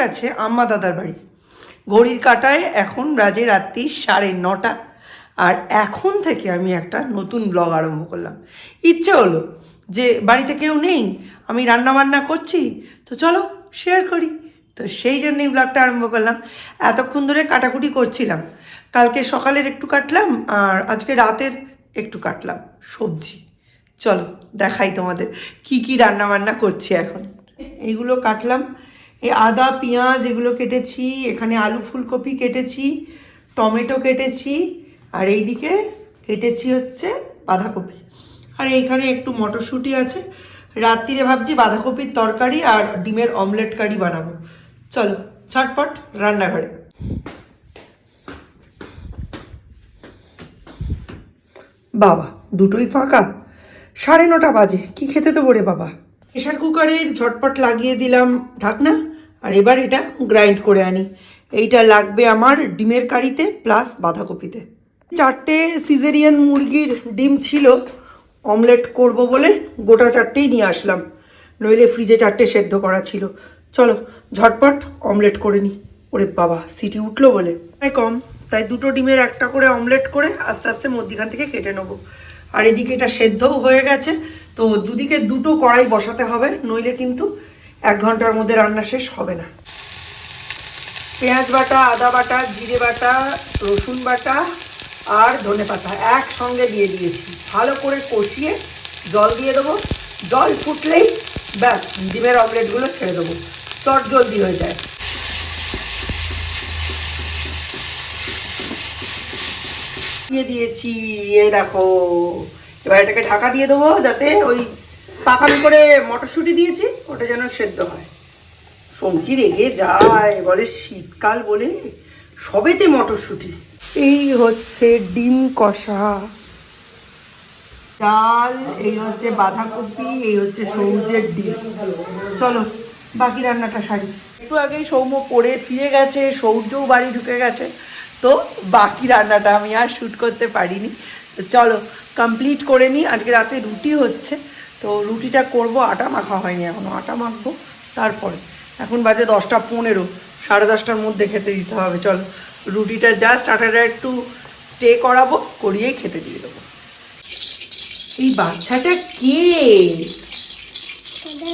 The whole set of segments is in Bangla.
গেছে আম্মা দাদার বাড়ি। ঘড়ির কাটায় এখন বাজে রাত্রি সাড়ে নটা। আর এখন থেকে আমি একটা নতুন ব্লগ আরম্ভ করলাম। ইচ্ছে হলো যে বাড়িতে কেউ নেই, আমি রান্না বান্না করছি, তো চলো শেয়ার করি। তো সেই জন্যই ব্লগটা আরম্ভ করলাম। এতক্ষণ ধরে কাটাকুটি করছিলাম। কালকে সকালের একটু কাটলাম, আর আজকে রাতের একটু কাটলাম সবজি। চলো দেখাই তোমাদের কি কি রান্না বান্না করছি এখন। এইগুলো কাটলাম। এই আদা, পেঁয়াজ এগুলো কেটেছি, এখানে আলু ফুলকপি কেটেছি, টমেটো কেটেছি, আর এইদিকে কেটেছি হচ্ছে বাঁধাকপি। আর এইখানে একটু মটরশুঁটি আছে। রাত্রিরে ভাবছি বাঁধাকপির তরকারি আর ডিমের অমলেট কারি বানাবো। চলো ছটপট রান্নাঘরে। বাবা, দুটোই ফাঁকা? সাড়ে নটা বাজে, কি খেতে তো রে বাবা? প্রেশার কুকারের ঝটপট লাগিয়ে দিলাম ঢাকনা। আর এবার এটা গ্রাইন্ড করে আনি। এইটা লাগবে আমার ডিমের কারিতে প্লাস বাঁধাকপিতে। চারটে সিজেরিয়ান মুরগির ডিম ছিল অমলেট করব বলে গোটা চারটেই নিয়ে আসলাম। নইলে ফ্রিজে চারটে সেদ্ধ করা ছিল। চলো, ঝটপট অমলেট করে নিই ওরে বাবা, সিটি উঠল বলে। তাই কম তাই দুটো ডিমের একটা করে অমলেট করে আস্তে আস্তে মধ্যিখান থেকে কেটে নেব। আর এদিকে এটা সেদ্ধও হয়ে গেছে, তো দুদিকে দুটো কড়াই বসাতে হবে, নইলে কিন্তু এক ঘণ্টার মধ্যে রান্না শেষ হবে না। পেঁয়াজ বাটা, আদা বাটা, জিরে বাটা, রসুন বাটা আর ধনে পাতা একসঙ্গে দিয়ে দিয়েছি। ভালো করে কষিয়ে জল দিয়ে দেবো। জল ফুটলেই ব্যাস, ডিমের অমলেটগুলো ছেড়ে দেবো। চট জলদি হয়ে যায়। দিয়ে দিয়েছি, এই দেখো। এবার এটাকে ঢাকা দিয়ে দেবো যাতে ওই পাকামি করে মটরশুঁটি দিয়েছি ওটা যেন সেদ্ধ হয়। সমকি রেগে যায় বলে শীতকাল বলে সবেতে মটরশুঁটি। এই হচ্ছে ডিম কষা। ডাল এই হচ্ছে বাঁধাকপি এই হচ্ছে সবুজের ডিম। চলো বাকি রান্নাটা সারি। একটু আগেই সৌম্য পড়ে ফিরে গেছে সৌর্যও বাড়ি ঢুকে গেছে। তো বাকি রান্নাটা আমি আর শ্যুট করতে পারিনি। তো চলো কমপ্লিট করে নিই। আজকে রাতে রুটি হচ্ছে। তো রুটিটা করব, আটা মাখা হয়নি এখনও আটা মাখবো তারপরে। এখন বাজে দশটা পনেরো, সাড়ে দশটার মধ্যে খেতে দিতে হবে, চলো। রুটিটা জাস্ট আটাটা একটু স্টে করাবো, করিয়েই খেতে দিয়ে দেবো। এই বাচ্চাটা কে?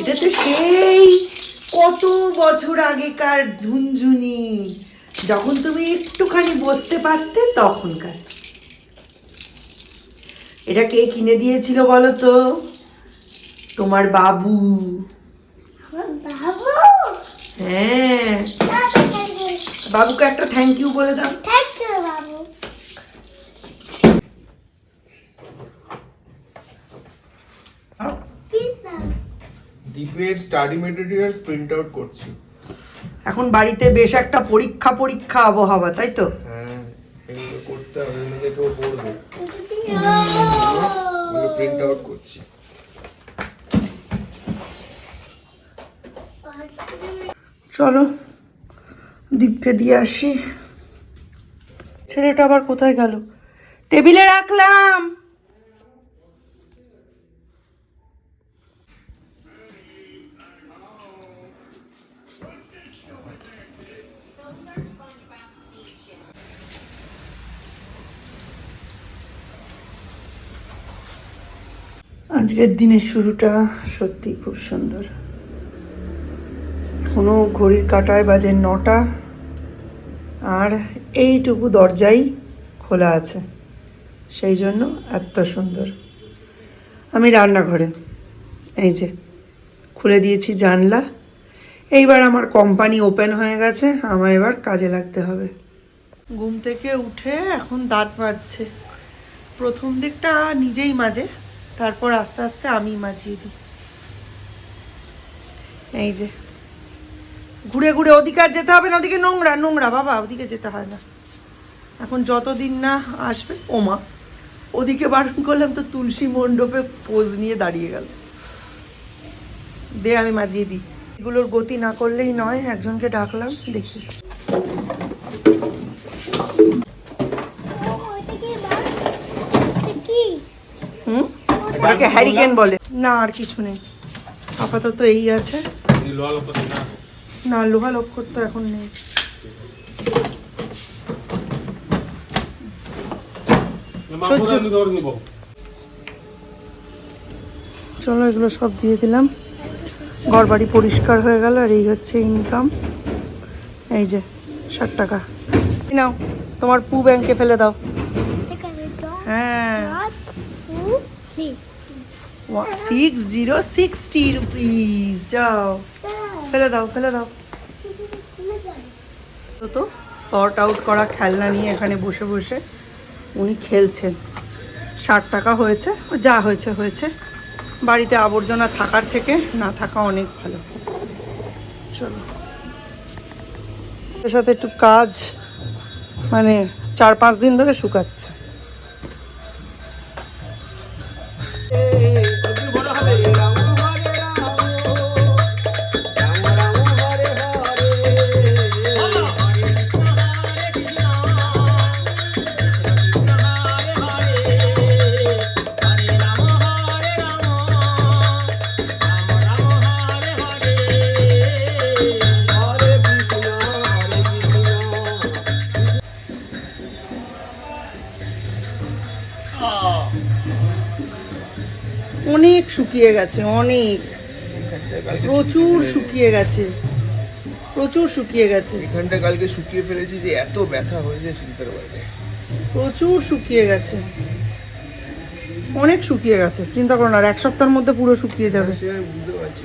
এটা তো সেই কত বছর আগেকার ঝুনঝুনি। যখন তুমি একটুখানি বসতে পারতে, তখনকার। এটা কে কিনে দিয়েছিল বলো তো? তোমার বাবু। বাবু? হ্যাঁ। বাবুকে একটা থ্যাংক ইউ বলে দাও। থ্যাংক ইউ বাবু। দীপের স্টাডি মেটেরিয়ালস প্রিন্ট আউট করছি। এখন বাড়িতে বেশ একটা পরীক্ষা পরীক্ষা আবহাওয়া তাই তো? হ্যাঁ এগুলো করতে হবে নিজে কেউ পড়বে প্রিন্ট আউট করছি। চলো, দীপকে দিয়ে আসি। ছেলেটা আবার কোথায় গেল? টেবিলে রাখলাম। আজকের দিনের শুরুটা সত্যি খুব সুন্দর। এখনও ঘড়ির কাঁটায় বাজে নটা আর এইটুকু দরজাই খোলা আছে। সেই জন্য এত সুন্দর। আমি রান্নাঘরে। এই যে, খুলে দিয়েছি জানলা। এইবার আমার কোম্পানি ওপেন হয়ে গেছে। আমার এবার কাজে লাগতে হবে। ঘুম থেকে উঠে এখন দাঁত মাজছে। প্রথম দিকটা নিজেই মাজে, তারপর আস্তে আস্তে আমি মাজিয়ে দিই। এই যে ঘুরে ঘুরে ওদিকে আর যেতে হবে না, ওদিকে নোংরা নোংরা, বাবা, ওদিকে যেতে হয় না। এখন যতদিন না আসবে ওমা ওদিকে বারণ করলাম তো তুলসী মণ্ডপে পোজ নিয়ে দাঁড়িয়ে গেল। দে আমি মাজিয়ে দিই। এগুলোর গতি না করলেই নয়, একজনকে ডাকলাম, দেখি। হুম? হ্যারিকেন বলে। না, আর কিছু নেই। আপাতত এই আছে। না লোহা লক্ষ্য তো এখন নেই। চলো এগুলো সব দিয়ে দিলাম। ঘর বাড়ি পরিষ্কার হয়ে গেল আর এই হচ্ছে ইনকাম এই যে ষাট টাকা। নাও তোমার পু ব্যাংকে ফেলে দাও। হ্যাঁ। সিক্স জিরো সিক্সটি রুপিস যাও। ফেলে দাও ফেলে দাও। তো শর্ট আউট করা খেলনা নিয়ে এখানে বসে বসে উনি খেলছেন। ষাট টাকা হয়েছে, যা হয়েছে হয়েছে। বাড়িতে আবর্জনা থাকার থেকে না থাকা অনেক ভালো। চলো। সাথে একটু কাজ মানে চার পাঁচ দিন ধরে শুকাচ্ছে। অনেক শুকিয়ে গেছে অনেক। প্রচুর শুকিয়ে গেছে প্রচুর শুকিয়ে গেছে। এখানটা কালকে শুকিয়ে ফেলেছি যে এত ব্যথা হয়েছে শিল্পের বাইরে প্রচুর শুকিয়ে গেছে। অনেক শুকিয়ে গেছে চিন্তা করো না আর এক সপ্তাহের মধ্যে পুরো শুকিয়ে যাবে। বুঝতে পারছি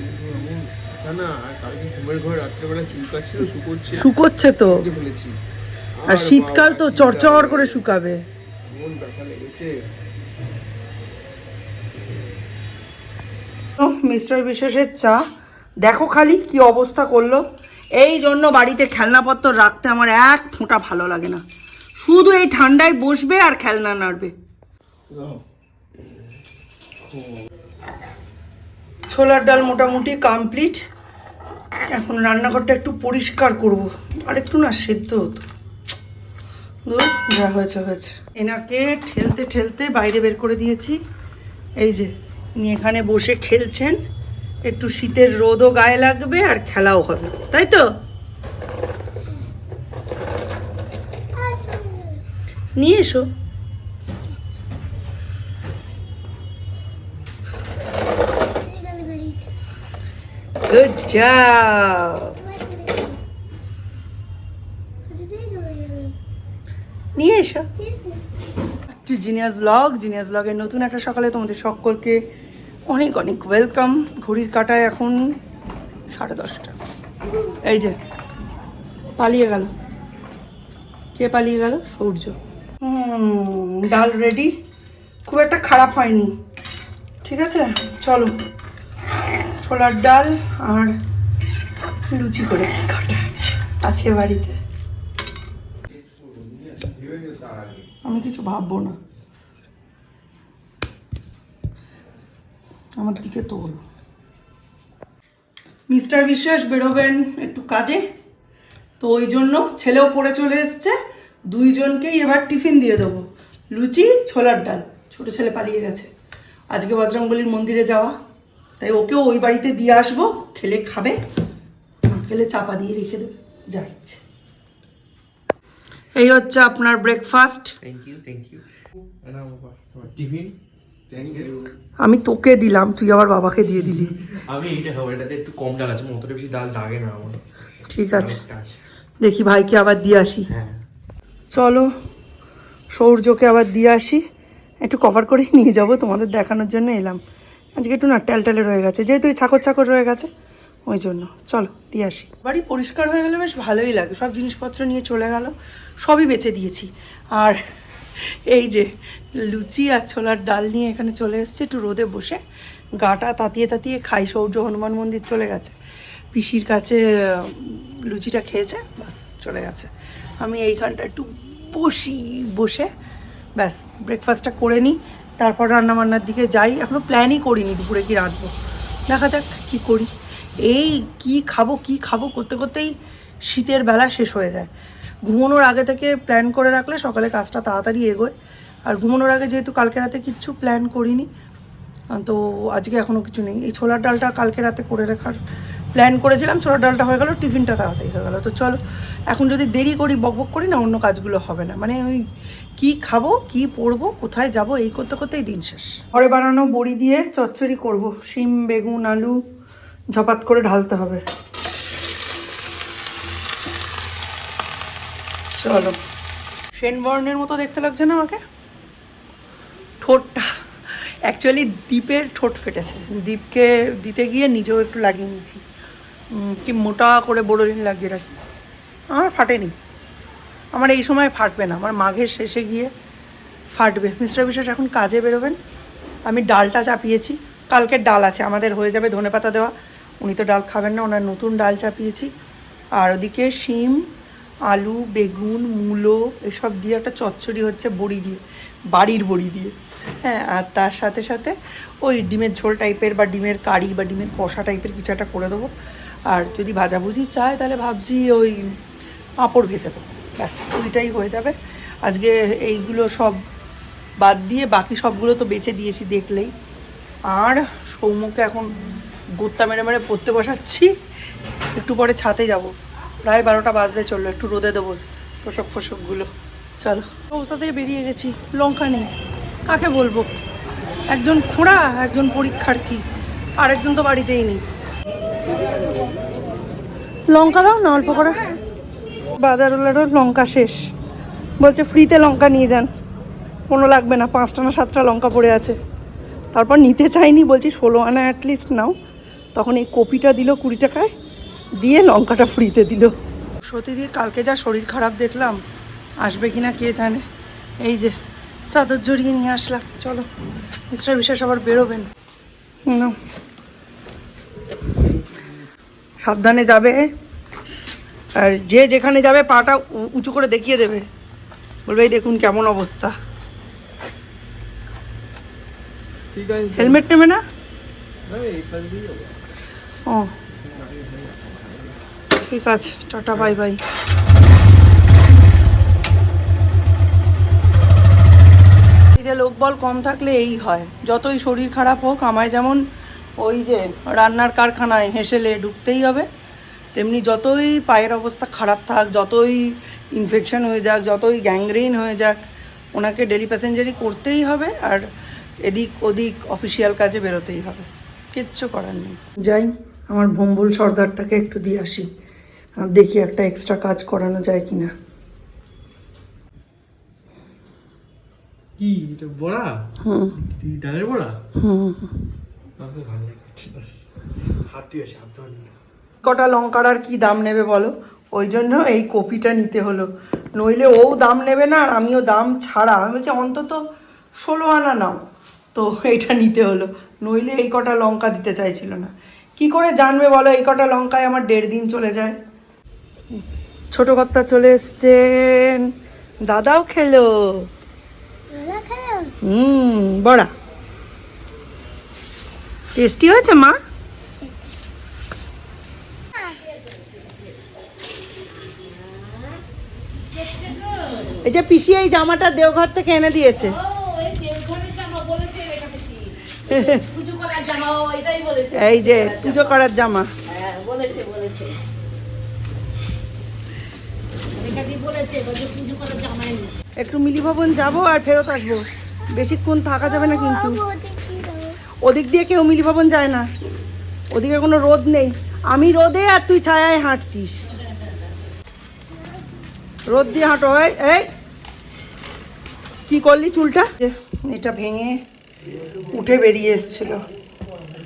না আর কালকে ঘুমের ঘরে রাত্রেবেলা চুলকাচ্ছিল শুকোচ্ছে। শুকোচ্ছে তো। ফেলেছি। আর শীতকাল তো চড়চড় করে শুকাবে। এমন ব্যথা লেগেছে। মিস্টার বিশেষের চা। দেখো খালি কি অবস্থা করল। এই জন্য বাড়িতে খেলনাপত্র রাখতে আমার এক ফোঁটা ভালো লাগে না। শুধু এই ঠান্ডায় বসবে আর খেলনা নাড়বে। ছোলার ডাল মোটামুটি কমপ্লিট এখন রান্নাঘরটা একটু পরিষ্কার করব। আর একটু না সেদ্ধ হতো। দূর যা হয়েছে হয়েছে। এনাকে ঠেলতে ঠেলতে বাইরে বের করে দিয়েছি। এই যে এখানে বসে খেলছেন। একটু শীতের রোদও গায়ে লাগবে আর খেলাও হবে, তাই তো? নিয়ে এসো। নিয়ে এসো। টু জিনিয়াস ব্লগ জিনিয়াস ব্লগের নতুন একটা সকালে তোমাদের সকলকে অনেক অনেক ওয়েলকাম ঘড়ির কাটায় এখন সাড়ে দশটা। এই যে, পালিয়ে গেল। কে পালিয়ে গেল? সূর্য। ডাল রেডি খুব একটা খারাপ হয়নি। ঠিক আছে? চলো। ছোলার ডাল আর লুচি করে আছে বাড়িতে। আমি কিছু ভাববো না। আমার দিকে তোল। মিস্টার বিশ্বাস, বেরোবেন একটু কাজে। তো ওই জন্য ছেলেও পড়ে চলে এসছে, দুইজনকেই এবার টিফিন দিয়ে দেবো। লুচি, ছোলার ডাল, ছোট ছেলে পালিয়ে গেছে। আজকে বজরঙ্গলির মন্দিরে যাওয়া। তাই ওকেও ওই বাড়িতে দিয়ে আসব, খেলে খাবে না খেলে চাপা দিয়ে রেখে দেবে, যা ইচ্ছে। এই হচ্ছে আপনার breakfast thank you thank you tiffin. আমি তোকে দিলাম তুই আবার বাবাকে দিয়ে দিলি। আমি এইটা খাব এটাতে একটু কম ডাল আছে অতটা বেশি ডাল লাগে না আমার। ঠিক আছে। দেখি ভাইকে আবার দিয়ে আসি। হ্যাঁ। চলো সৌর্যকে আবার দিয়ে আসি। একটু কভার করেই নিয়ে যাব তোমাদের দেখানোর জন্য এলাম। আজকে একটু না ট্যালট্যালে রয়ে গেছে যেহেতু এই ছাকর ছাকর রয়ে গেছে ওই জন্য। চলো দিয়ে আসি। বাড়ি পরিষ্কার হয়ে গেলে বেশ ভালোই লাগে সব জিনিসপত্র নিয়ে চলে গেল সবই বেছে দিয়েছি। আর এই যে লুচি আর ছোলার ডাল নিয়ে এখানে চলে এসেছে। একটু রোদে বসে গাটা তাতিয়ে তাতিয়ে খাই। সৌর্য হনুমান মন্দির চলে গেছে। পিসির কাছে লুচিটা খেয়েছে, বাস চলে গেছে। আমি এইখানটা একটু বসি, বসে ব্যাস ব্রেকফাস্টটা করে নিই। তারপর রান্না বান্নার দিকে যাই। এখনও প্ল্যানই করিনি দুপুরে কি রাঁধবো। দেখা যাক কি করি। এই কি খাব কি খাব করতে করতেই শীতের বেলা শেষ হয়ে যায়। ঘুমানোর আগে থেকে প্ল্যান করে রাখলে সকালে কাজটা তাড়াতাড়ি এগোয়। আর ঘুমানোর আগে যেহেতু কালকে রাতে কিচ্ছু প্ল্যান করিনি তো আজকে এখনও কিছু নেই। এই ছোলার ডালটা কালকে রাতে করে রাখার প্ল্যান করেছিলাম, ছোলার ডালটা হয়ে গেল, টিফিনটা তাড়াতাড়ি হয়ে গেল। তো চলো, এখন যদি দেরি করি বকবক করি না, অন্য কাজগুলো হবে না। মানে ওই কি খাব, কি পরবো, কোথায় যাব, এই করতে করতেই দিন শেষ। ঘরে বানানো বড়ি দিয়ে চচ্চড়ি করব। শিম, বেগুন, আলু ঝপাত করে ঢালতে হবে। চলো। সেনবর্ণের মতো দেখতে লাগছে না আমাকে? ঠোঁটটা। অ্যাকচুয়ালি দ্বীপের ঠোঁট ফেটেছে। দ্বীপকে দিতে গিয়ে নিজেও একটু লাগিয়ে নিয়েছি। কি মোটা করে বোরোলিন লাগিয়ে রাখি। আমার ফাটেনি। আমার এই সময় ফাটবে না। আমার মাঘের শেষে গিয়ে ফাটবে। মিস্টার বিশ্বাস, এখন কাজে বেরোবেন। আমি ডালটা চাপিয়েছি। কালকের ডাল আছে। আমাদের হয়ে যাবে ধনেপাতা দেওয়া। উনি তো ডাল খাবেন না। ওনার নতুন ডাল চাপিয়েছি। আর ওদিকে শিম আলু, বেগুন, মূলো, এসব দিয়ে একটা চচ্চড়ি হচ্ছে বড়ি দিয়ে, বাড়ির বড়ি দিয়ে। হ্যাঁ আর তার সাথে সাথে ওই ডিমের ঝোল টাইপের বা ডিমের কারি বা ডিমের কষা টাইপের কিছু একটা করে দেবো। আর যদি ভাজাভুজি চায় তাহলে ভাবছি ওই পাঁপড় ভেজে দেবো। ব্যাস, ওইটাই হয়ে যাবে। আজকে এইগুলো সব বাদ দিয়ে বাকি সবগুলো তো বেছে দিয়েছি দেখলেই। আর সৌম্যকে এখন গোত্তা মেরে মেরে পড়তে বসাচ্ছি। একটু পরে ছাতে যাব। প্রায় বারোটা বাজতে চলল, একটু রোদে দেবো তোষক ফোষকগুলো চলো। অবস্থা থেকে বেরিয়ে গেছি, লঙ্কা নেই। কাকে বলব? একজন খোঁড়া, একজন পরীক্ষার্থী। আর একজন তো বাড়িতেই নেই। লঙ্কা দাও না, অল্প করে। বাজারওয়ালারও লঙ্কা শেষ। বলছে, ফ্রিতে লঙ্কা নিয়ে যান। কোনো লাগবে না, পাঁচটা না সাতটা লঙ্কা পড়ে আছে। তারপর নিতে চাইনি, বলছি, ষোলো আনা অ্যাটলিস্ট নাও। তখন এই কপিটা দিল কুড়ি টাকায়। দিয়ে লঙ্কাটা ফ্রিতে দিল। সতীদির কালকে যা শরীর খারাপ দেখলাম আসবে কি না কে জানে? এই যে চাদর জড়িয়ে নিয়ে আসলাম। চলো মিস্টার বিশ্বাস আবার বেরোবেন। না। সাবধানে যাবে। আর যে যেখানে যাবে পাটা উ- উঁচু করে দেখিয়ে দেবে। বলবে এই দেখুন কেমন অবস্থা। হেলমেট নেবে না? ও। ঠিক আছে টাটা বাই বাই। এদিকে লোকবল কম থাকলে এই হয়। যতই শরীর খারাপ হোক আমায় যেমন ওই যে রান্নার কারখানায় হেসেলে ঢুকতেই হবে তেমনি যতই পায়ের অবস্থা খারাপ থাক যতই ইনফেকশন হয়ে যাক যতই গ্যাংগ্রেইন হয়ে যাক ওনাকে ডেলি প্যাসেঞ্জারি করতেই হবে আর এদিক ওদিক অফিসিয়াল কাজে বেরোতেই হবে। কিচ্ছু করার নেই। যাই আমার ভম্বুল সর্দারটাকে একটু দিয়ে আসি। দেখি একটা এক্সট্রা কাজ করানো যায় কিনা। কি এটা বড়া? হুম। কি ডালের বড়া? হুম। ভালো হাত কটা লঙ্কার আর কি দাম নেবে বলো? ওই জন্য এই কপিটা নিতে হলো। নইলে ও দাম নেবে না আর আমিও দাম ছাড়া। আমি বলছি অন্তত ষোলো আনা নাও। তো এটা নিতে হলো। নইলে এই কটা লঙ্কা দিতে চাইছিল না। কি করে জানবে বলো এই কটা লঙ্কায় আমার দেড় দিন চলে যায়? ছোট কর্তা চলে এসছেন। দাদাও খেলো। হুম বড়া। টেস্টি হয়েছে মা? এই যে পিসি এই জামাটা দেওঘর থেকে এনে দিয়েছে। এই যে পুজো করার জামা। একটু মিলি ভবন যাব আর ফেরত আসব। বেশিক্ষণ থাকা যাবে না কিন্তু। ওদিক দিয়ে কেউ মিলি ভবন যায় না। ওদিকে কোনো রোদ নেই। আমি রোদে আর তুই ছায়ায় হাঁটছিস। রোদ দিয়ে হাঁটো। হয় এই। কি করলি চুলটা? এটা ভেঙে উঠে বেরিয়ে এসছিল।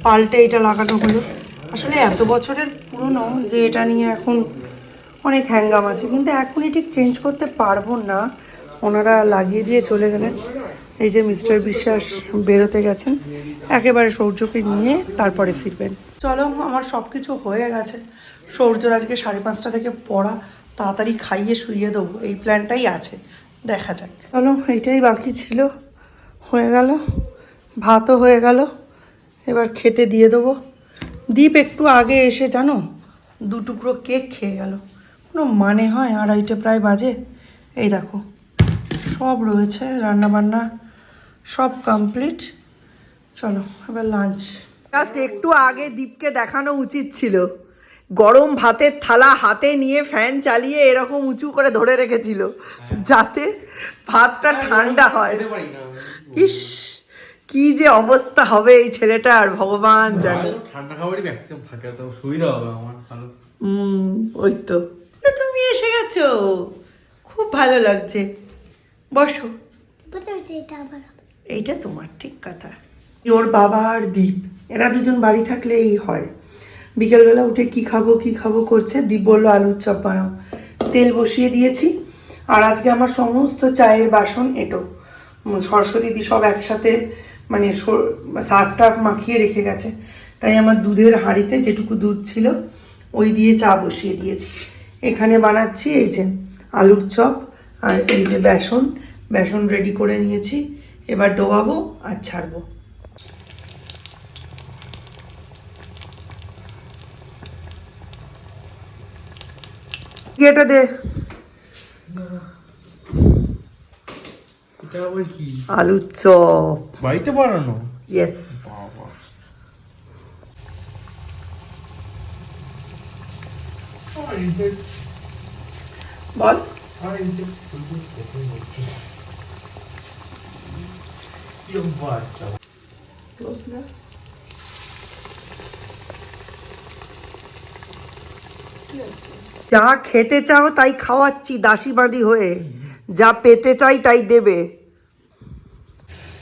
পাল্টে এটা লাগানো হলো। আসলে এত বছরের পুরনো যে এটা নিয়ে এখন অনেক হ্যাঙ্গাম আছে, কিন্তু এখনই ঠিক চেঞ্জ করতে পারব না। ওনারা লাগিয়ে দিয়ে চলে গেলেন। এই যে মিস্টার বিশ্বাস বেরোতে গেছেন, একেবারে সৌর্যকে নিয়ে তারপরে ফিরবেন। চলো, আমার সব কিছু হয়ে গেছে। সৌর্যর আজকে সাড়ে পাঁচটা থেকে পড়া, তাড়াতাড়ি খাইয়ে শুইয়ে দেবো। এই প্ল্যানটাই আছে। দেখা যাক। চলো, এইটাই বাকি ছিল। হয়ে গেল। ভাতও হয়ে গেল। এবার খেতে দিয়ে দেবো। দীপ একটু আগে এসে জানো, দু টুকরো কেক খেয়ে গেল। কোনো মানে হয় আড়াইটে প্রায় বাজে? এই দেখো সব রয়েছে রান্না বান্না সব কমপ্লিট চলো এবার লাঞ্চ জাস্ট একটু আগে দীপকে দেখানো উচিত ছিল। গরম ভাতের থালা হাতে নিয়ে ফ্যান চালিয়ে এরকম উঁচু করে ধরে রেখেছিল যাতে ভাতটা ঠান্ডা হয়। পারি না ইস কি যে অবস্থা হবে এই ছেলেটার ভগবান জানে। ঠান্ডা খাবারই ম্যাক্সিমাম থাকে তো সুবিধা হবে আমার ভালো। হুম ওই তো। তুমি এসে গেছো। খুব ভালো লাগছে। বসো। এইটা তোমার ঠিক কথা। ওর বাবা আর দীপ এরা দুজন বাড়ি থাকলে এই হয়। বিকেলবেলা উঠে কি খাব কি খাব করছে দীপ বলল আলুর চপ বানাও। তেল বসিয়ে দিয়েছি আর আজকে আমার সমস্ত চায়ের বাসন এটো। সরস্বতী দি সব একসাথে মানে সর- সার্ফ টার্ফ মাখিয়ে রেখে গেছে। তাই আমার দুধের হাঁড়িতে যেটুকু দুধ ছিল ওই দিয়ে চা বসিয়ে দিয়েছি। এখানে বানাচ্ছি এই যে আলুর চপ আর এই যে বেসন। বেসন রেডি করে নিয়েছি। এবার ডোবাবো আর ছাড়বো। এটা দে আলুর চপ। বাড়িতে বানানো? ইয়েস বাবা। বল। যা খেতে চাও তাই খাওয়াচ্ছি দাসীবাদী হয়ে। যা পেতে চাই তাই দেবে।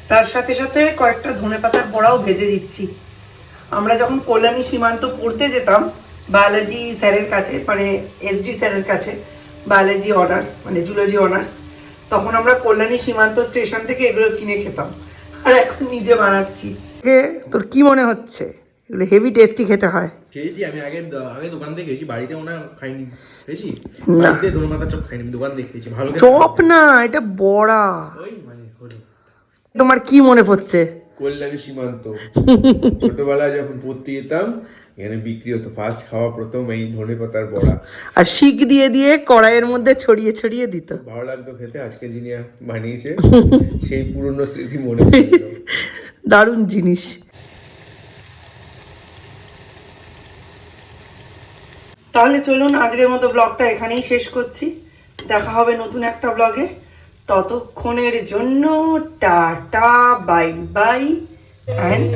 তার সাথে সাথে কয়েকটা ধনে পাতার বড়াও ভেজে দিচ্ছি। আমরা যখন কল্যাণী সীমান্ত পড়তে যেতাম বায়োলজি স্যারের কাছে মানে এসডি স্যারের কাছে বায়োলজি অনার্স মানে জুলজি অনার্স তখন আমরা কল্যাণী সীমান্ত স্টেশন থেকে এগুলো কিনে খেতাম। আর এখন নিজে বানাচ্ছি। তোর কি মনে হচ্ছে? এগুলো হেভি টেস্টি খেতে হয়। খেয়েছি আমি আগে আগে দোকান থেকে খেয়েছি বাড়িতে হয় খাইনি। খেয়েছি? বাড়িতে পাতা চপ খাইনি দোকান থেকে খেয়েছি ভালো চপ না এটা বড়া। ওই মানে হলো। তোমার কি মনে পড়ছে? কল্যাণী সীমান্ত। ছোটবেলায় যখন পড়তে যেতাম এখানে বিক্রি হতো ফার্স্ট খাওয়া প্রথম এই ধনে পাতার বড়া আর শিক দিয়ে দিয়ে কড়াইয়ের মধ্যে ছড়িয়ে ছড়িয়ে দিত ভালো লাগতো খেতে আজকে যিনি বানিয়েছে সেই পুরনো স্মৃতি মনে দারুণ জিনিস তাহলে চলুন আজকের মতো ব্লগটা এখানেই শেষ করছি দেখা হবে নতুন একটা ব্লগে ততক্ষণের জন্য টাটা বাই বাই অ্যান্ড